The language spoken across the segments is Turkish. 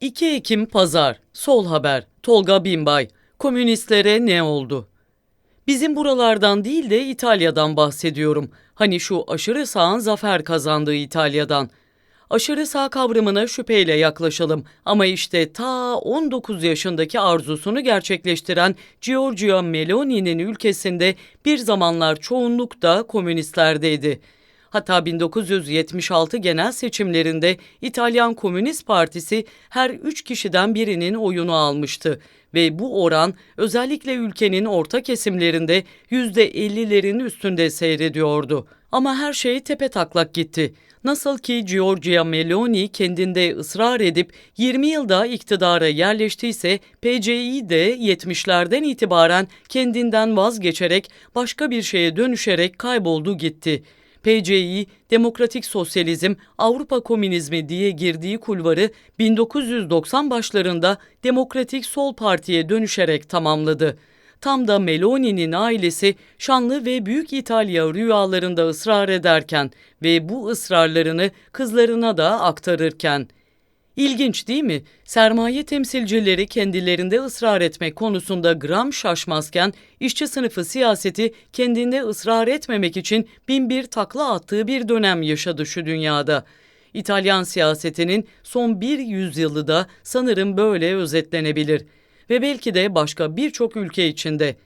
2 Ekim Pazar, Sol Haber, Tolga Binbay, Komünistlere ne oldu? Bizim buralardan değil de İtalya'dan bahsediyorum. Hani şu aşırı sağın zafer kazandığı İtalya'dan. Aşırı sağ kavramına şüpheyle yaklaşalım ama işte ta 19 yaşındaki arzusunu gerçekleştiren Giorgio Meloni'nin ülkesinde bir zamanlar çoğunluk da komünistlerdeydi. Hatta 1976 genel seçimlerinde İtalyan Komünist Partisi her üç kişiden birinin oyunu almıştı ve bu oran özellikle ülkenin orta kesimlerinde %50'lerin üstünde seyrediyordu. Ama her şey tepe taklak gitti. Nasıl ki Giorgia Meloni kendinde ısrar edip 20 yılda iktidara yerleştiyse PCI de 70'lerden itibaren kendinden vazgeçerek başka bir şeye dönüşerek kayboldu gitti. PCI, Demokratik Sosyalizm, Avrupa Komünizmi diye girdiği kulvarı 1990 başlarında Demokratik Sol Parti'ye dönüşerek tamamladı. Tam da Meloni'nin ailesi şanlı ve büyük İtalya rüyalarında ısrar ederken ve bu ısrarlarını kızlarına da aktarırken İlginç değil mi? Sermaye temsilcileri kendilerinde ısrar etmek konusunda gram şaşmazken işçi sınıfı siyaseti kendinde ısrar etmemek için bin bir takla attığı bir dönem yaşadı şu dünyada. İtalyan siyasetinin son bir yüzyılı da sanırım böyle özetlenebilir ve belki de başka birçok ülke içinde.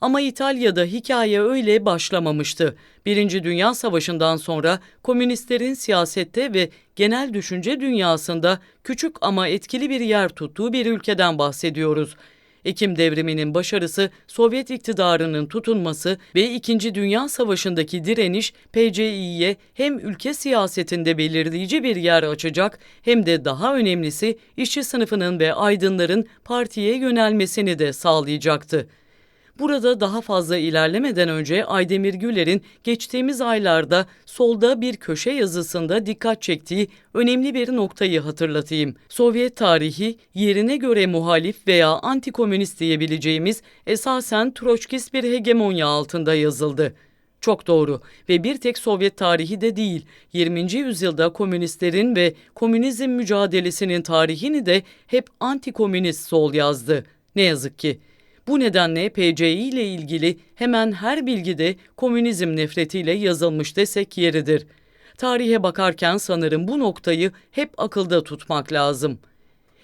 Ama İtalya'da hikaye öyle başlamamıştı. Birinci Dünya Savaşı'ndan sonra komünistlerin siyasette ve genel düşünce dünyasında küçük ama etkili bir yer tuttuğu bir ülkeden bahsediyoruz. Ekim devriminin başarısı, Sovyet iktidarının tutunması ve İkinci Dünya Savaşı'ndaki direniş PCI'ye hem ülke siyasetinde belirleyici bir yer açacak hem de daha önemlisi işçi sınıfının ve aydınların partiye yönelmesini de sağlayacaktı. Burada daha fazla ilerlemeden önce Aydemir Güler'in geçtiğimiz aylarda solda bir köşe yazısında dikkat çektiği önemli bir noktayı hatırlatayım. Sovyet tarihi yerine göre muhalif veya antikomünist diyebileceğimiz esasen Troçkist bir hegemonya altında yazıldı. Çok doğru ve bir tek Sovyet tarihi de değil, 20. yüzyılda komünistlerin ve komünizm mücadelesinin tarihini de hep antikomünist sol yazdı. Ne yazık ki. Bu nedenle PCI ile ilgili hemen her bilgide komünizm nefretiyle yazılmış desek yeridir. Tarihe bakarken sanırım bu noktayı hep akılda tutmak lazım.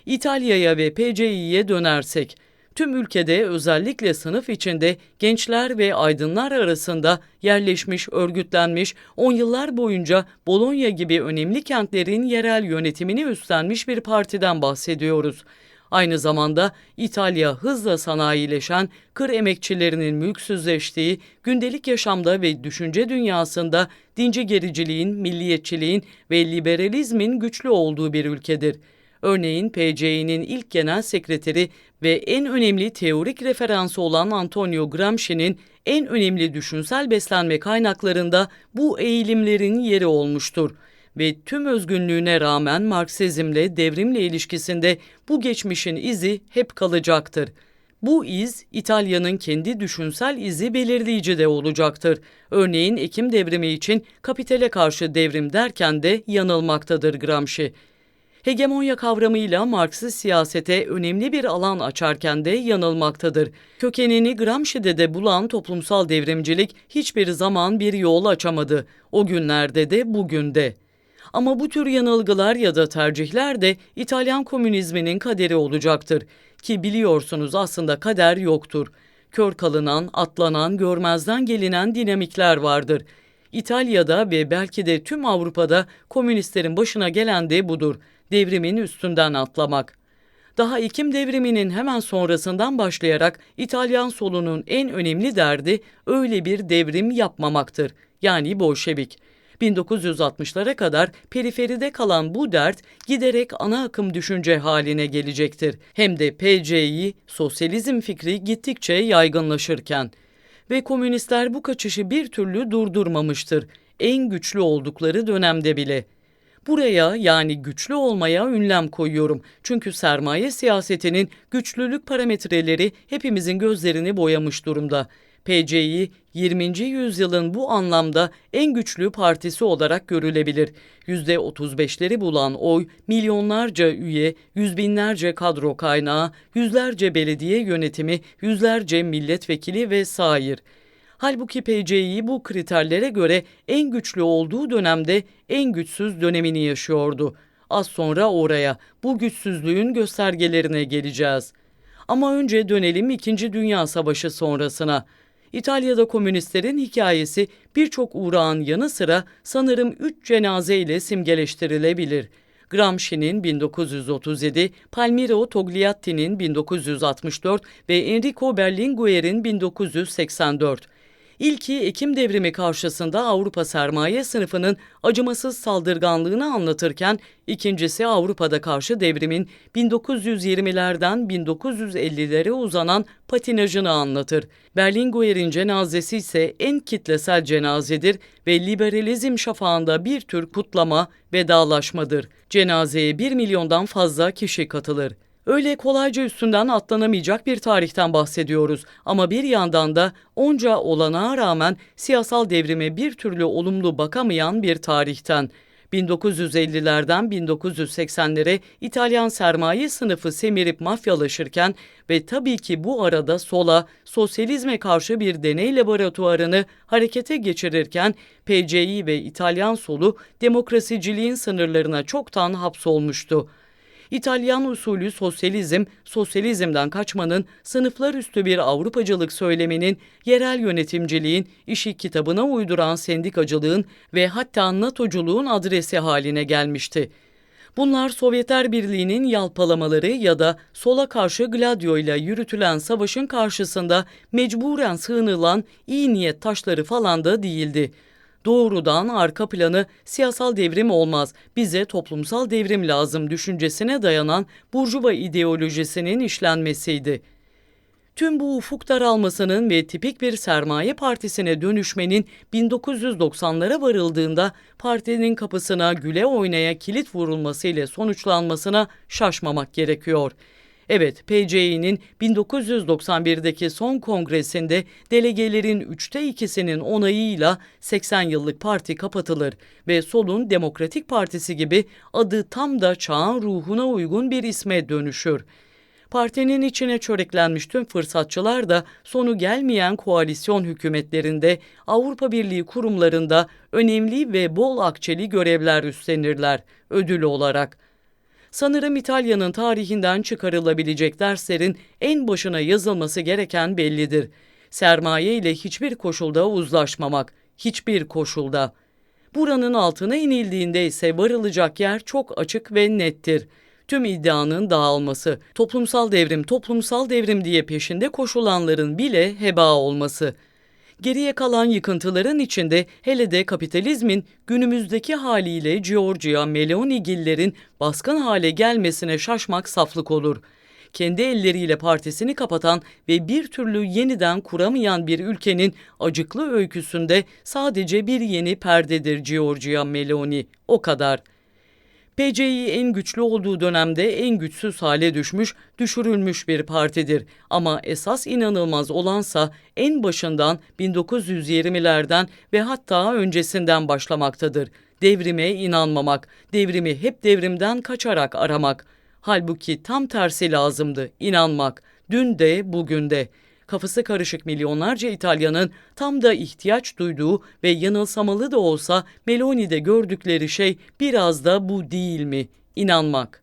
İtalya'ya ve PCI'ye dönersek, tüm ülkede özellikle sınıf içinde gençler ve aydınlar arasında yerleşmiş, örgütlenmiş, on yıllar boyunca Bologna gibi önemli kentlerin yerel yönetimini üstlenmiş bir partiden bahsediyoruz. Aynı zamanda İtalya hızla sanayileşen, kır emekçilerinin mülksüzleştiği, gündelik yaşamda ve düşünce dünyasında dinci gericiliğin, milliyetçiliğin ve liberalizmin güçlü olduğu bir ülkedir. Örneğin PCI'nin ilk genel sekreteri ve en önemli teorik referansı olan Antonio Gramsci'nin en önemli düşünsel beslenme kaynaklarında bu eğilimlerin yeri olmuştur ve tüm özgünlüğüne rağmen Marksizmle devrimle ilişkisinde bu geçmişin izi hep kalacaktır. Bu iz İtalya'nın kendi düşünsel izi belirleyici de olacaktır. Örneğin Ekim devrimi için kapitale karşı devrim derken de yanılmaktadır Gramsci. Hegemonya kavramıyla Marksist siyasete önemli bir alan açarken de yanılmaktadır. Kökenini Gramsci'de de bulan toplumsal devrimcilik hiçbir zaman bir yol açamadı. O günlerde de bugün de. Ama bu tür yanılgılar ya da tercihler de İtalyan komünizminin kaderi olacaktır. Ki biliyorsunuz aslında kader yoktur. Kör kalınan, atlanan, görmezden gelinen dinamikler vardır. İtalya'da ve belki de tüm Avrupa'da komünistlerin başına gelen de budur. Devrimin üstünden atlamak. Daha Ekim devriminin hemen sonrasından başlayarak İtalyan solunun en önemli derdi öyle bir devrim yapmamaktır. Yani Bolşevik. 1960'lara kadar periferide kalan bu dert giderek ana akım düşünce haline gelecektir. Hem de PC'yi, sosyalizm fikri gittikçe yaygınlaşırken. Ve komünistler bu kaçışı bir türlü durdurmamıştır. En güçlü oldukları dönemde bile. Buraya yani güçlü olmaya ünlem koyuyorum. Çünkü sermaye siyasetinin güçlülük parametreleri hepimizin gözlerini boyamış durumda. PCI 20. yüzyılın bu anlamda en güçlü partisi olarak görülebilir. %35'leri bulan oy, milyonlarca üye, yüz binlerce kadro kaynağı, yüzlerce belediye yönetimi, yüzlerce milletvekili ve sair. Halbuki PCI bu kriterlere göre en güçlü olduğu dönemde en güçsüz dönemini yaşıyordu. Az sonra oraya, bu güçsüzlüğün göstergelerine geleceğiz. Ama önce dönelim 2. Dünya Savaşı sonrasına. İtalya'da komünistlerin hikayesi birçok uğrağın yanı sıra sanırım 3 cenaze ile simgeleştirilebilir. Gramsci'nin 1937, Palmiro Togliatti'nin 1964 ve Enrico Berlinguer'in 1984. İlki Ekim devrimi karşısında Avrupa sermaye sınıfının acımasız saldırganlığını anlatırken ikincisi Avrupa'da karşı devrimin 1920'lerden 1950'lere uzanan patinajını anlatır. Berlinguer'in cenazesi ise en kitlesel cenazedir ve liberalizm şafağında bir tür kutlama, vedalaşmadır. Cenazeye 1 milyondan fazla kişi katılır. Öyle kolayca üstünden atlanamayacak bir tarihten bahsediyoruz ama bir yandan da onca olanağa rağmen siyasal devrime bir türlü olumlu bakamayan bir tarihten. 1950'lerden 1980'lere İtalyan sermaye sınıfı semirip mafyalaşırken ve tabii ki bu arada sola, sosyalizme karşı bir deney laboratuvarını harekete geçirirken PCI ve İtalyan solu demokrasiciliğin sınırlarına çoktan hapsolmuştu. İtalyan usulü sosyalizm, sosyalizmden kaçmanın, sınıflar üstü bir Avrupacılık söyleminin, yerel yönetimciliğin, işi kitabına uyduran sendikacılığın ve hatta NATO'culuğun adresi haline gelmişti. Bunlar Sovyetler Birliği'nin yalpalamaları ya da sola karşı Gladio ile yürütülen savaşın karşısında mecburen sığınılan iyi niyet taşları falan da değildi doğrudan arka planı siyasal devrim olmaz, bize toplumsal devrim lazım düşüncesine dayanan Burjuva ideolojisinin işlenmesiydi. Tüm bu ufuk daralmasının ve tipik bir sermaye partisine dönüşmenin 1990'lara varıldığında partinin kapısına güle oynaya kilit vurulmasıyla sonuçlanmasına şaşmamak gerekiyor.'' Evet, PCI'nin 1991'deki son kongresinde delegelerin üçte ikisinin onayıyla 80 yıllık parti kapatılır ve solun Demokratik Partisi gibi adı tam da çağın ruhuna uygun bir isme dönüşür. Partinin içine çöreklenmiş tüm fırsatçılar da sonu gelmeyen koalisyon hükümetlerinde, Avrupa Birliği kurumlarında önemli ve bol akçeli görevler üstlenirler ödül olarak sanırım İtalya'nın tarihinden çıkarılabilecek derslerin en başına yazılması gereken bellidir. Sermaye ile hiçbir koşulda uzlaşmamak, hiçbir koşulda. Buranın altına inildiğinde ise varılacak yer çok açık ve nettir. Tüm iddianın dağılması, toplumsal devrim, toplumsal devrim diye peşinde koşulanların bile heba olması.'' Geriye kalan yıkıntıların içinde hele de kapitalizmin günümüzdeki haliyle Giorgia Melonigillerin baskın hale gelmesine şaşmak saflık olur. Kendi elleriyle partisini kapatan ve bir türlü yeniden kuramayan bir ülkenin acıklı öyküsünde sadece bir yeni perdedir Giorgia Meloni. O kadar.'' PCI en güçlü olduğu dönemde en güçsüz hale düşmüş, düşürülmüş bir partidir. Ama esas inanılmaz olansa en başından 1920'lerden ve hatta öncesinden başlamaktadır. Devrime inanmamak, devrimi hep devrimden kaçarak aramak. Halbuki tam tersi lazımdı, inanmak. Dün de bugün de kafası karışık milyonlarca İtalyanın tam da ihtiyaç duyduğu ve yanılsamalı da olsa Meloni'de gördükleri şey biraz da bu değil mi? İnanmak.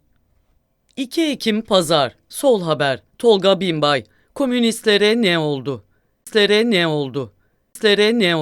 2 Ekim Pazar Sol Haber Tolga Binbay Komünistlere ne oldu? Komünistlere ne oldu? Komünistlere ne oldu?